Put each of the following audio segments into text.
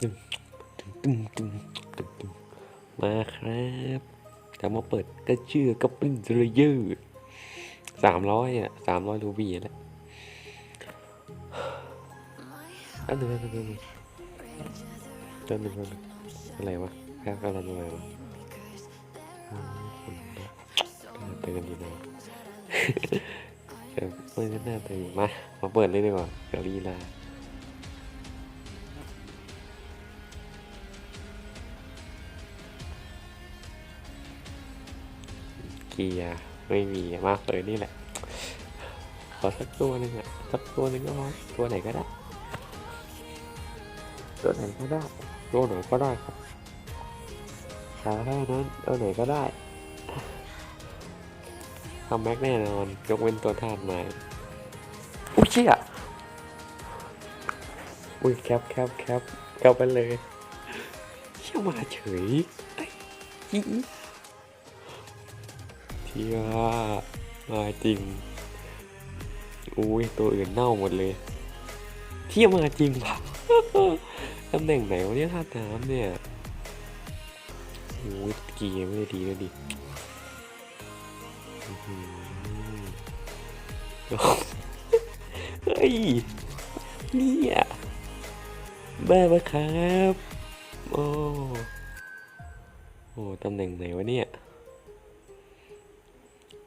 ตึมตึมตึมตึมตึมมาครับจะมาเปิดก็เชื่อก็เป็นเรเยอร์สามร้อยอะสามร้อยรูบี้แล้วอันหนึ่งอันหนึ่งอันหนึ่งอันหนึ่งอันหนึ่งอะไรวะแค่กำลังอะไรวะอืมคนละเตือนดีนะแต่ไม่น่าเตือนมา มาเปิดเลยดีกว่าเกาลีลา กียร์ไม่มีมากเลยนี่แหละ ขอสักตัวหนึ่งอะสักตัวหนึ่งก็พอตัวไหนก็ได้ ตัวไหนก็ได้ตัวไหนก็ได้ครับขอแค่นั้นตัวไหนก็ได้ทำแม็กแน่นอน ยกเว้นตัวธาตุไม้อุ้ยเชี่ยอุ้ยแคปแคปแคปแคปไปเลยเชี่ยมาเฉยไอ้ ยี่เที่ยมาจริง อุ้ยตัวอื่นเน่าหมดเลย เที่ยมาจริงว่ะตำแหน่งไหนวะเนี่ยท่าน้ำเนี่ยโอ้ยเกียร์ไม่ได้ดีเลยดิเฮ้ยเนี่ยบ้าปะครับ โอ้โอ้ตำแหน่งไหนวะเนี่ย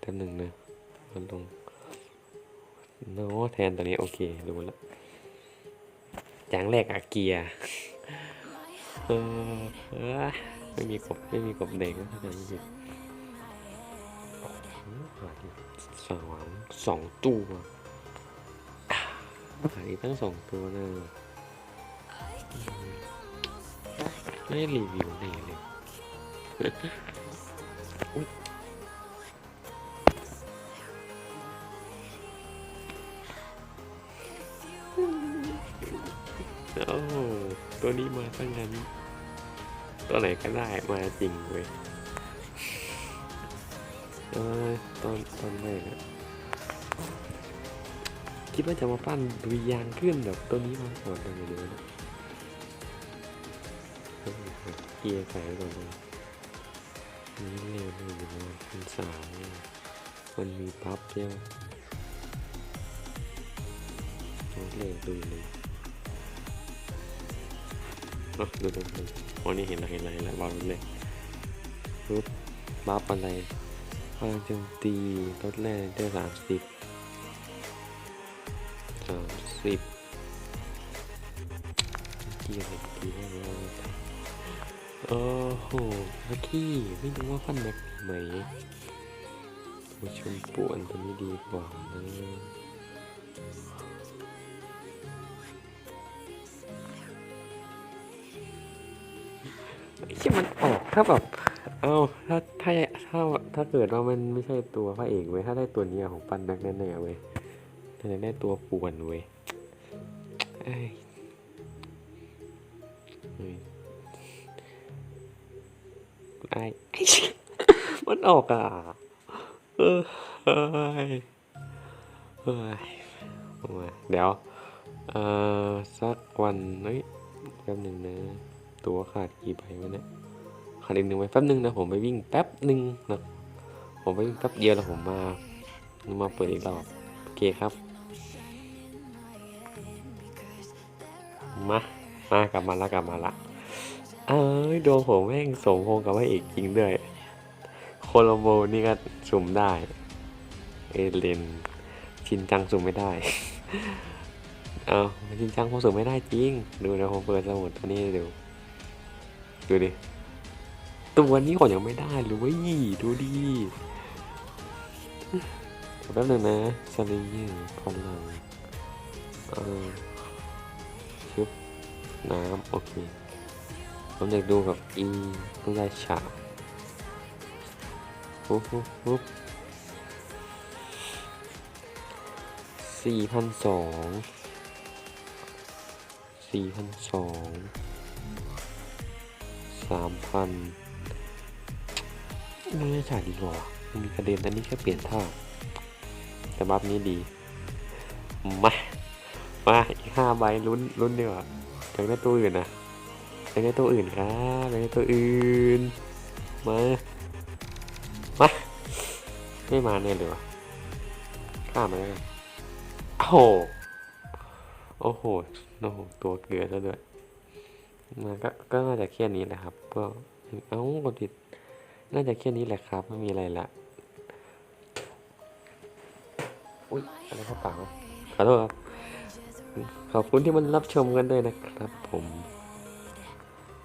แป๊บหนึ่งนะมันลงโน้แทนตัวนี้โอเครู้แล้วจางแรกอะเกียร์เออเออไม่มีกบไม่มีกบเด็กก็เข้าใจไม่ผิดสองสองตัวหายตั้งสองตัวนะไม่รีวิวไหนเลย โอ้ตัวนี้มาตั้งงั้น ตัวไหนก็ได้มาจริงเว้ยเออตอนตอนแรกอะคิดว่าจะมาปั้นดุยยางขึ้นแบบตัวนี้มาก่อนอะไรเดียวนะเออเกียร์ใส่ก่อนเลยนี่เร็วเลยอยู่นะมันสามเนี่ยมันมีพับใช่ไหมโอ้เร็วดูเลย อะดูดูดูอ๋อนี่เห็นแล้วเห็นแล้วเห็นแล้ววางเลยปุ๊บบัฟอะไรพลังโจมตีลดแรงได้สามสิบสามสิบกียร์อะไรดีแน่เลยโอ้โหลักกี้ไม่รู้ว่าฟันแม็กไหมตัวชมป่วนตัวนี้ดีกว่านะ ที่มันออกถ้าแบบ เอาถ้าถ้าถ้าถ้าเกิดว่ามันไม่ใช่ตัวพระเอกเว้ยถ้าได้ตัวเนี้ยของปันนักแน่ๆเว้ยถ้าได้ตัวป่วนเว้ยไอ้ไอ้มันออกอะเออเฮ้ยเฮ้ยเดี๋ยว เอ่อ สักวันเฮ้ยแป๊บหนึ่งนะ ตัวขาดกี่ใบวะเนี่ยขาดอีกหนึ่งใบแป๊บหนึ่งนะผมไปวิ่งแป๊บหนึ่งนะผมไปวิ่งแป๊บเดียวแล้วผมมามาเปิดอีกรอบโอเคครับ มามากลับมาละกลับมาละเอ้ยดวงผมแม่งสมพงกับพระเอกจริงด้วยโคโลโบนี่ก็สุ่มได้ เอเลนชินจังสุ่มไม่ได้ เอาชินจังผมสุ่มไม่ได้จริง ดูนะผมเปิดสมุดตัวนี้ดู ดูดิ ตัวนี้ผมยังไม่ได้เลยเว้ยดูดิแป๊บนึงนะสลีเยอร์พลังเออชุบน้ำโอเคผมอยากดูกับอีต้องได้ฉาปุ๊บปุ๊บปุ๊บสี่พันสองสี่พันสอง สามพันไม่ได้จ่ายดีกว่ามันมีกระเด็นอันนี้แค่เปลี่ยนท่า แต่บัฟนี้ดี มา มาอีกห้าใบลุ้นลุ้นดีกว่าอยากได้ตัวอื่นนะไปในตัวอื่นครับไปในตัวอื่น มา มา ไม่มาเนี่ยเลยวะข้ามมาแล้วโอ้โห โอ้โหโอ้โหตัวเกลือซะด้วย มันก็ก็น่าจะแค่นี้แหละครับ ก็เอ้ากดผิดน่าจะแค่นี้แหละครับ ไม่มีอะไรละอุ้ยอะไรเข้าปากขอโทษครับ ขอบคุณที่มันรับชมกันด้วยนะครับ ผม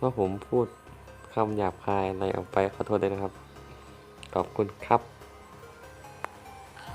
ว่าผมพูดคำหยาบคายอะไรออกไปขอโทษด้วยนะครับ ขอบคุณครับ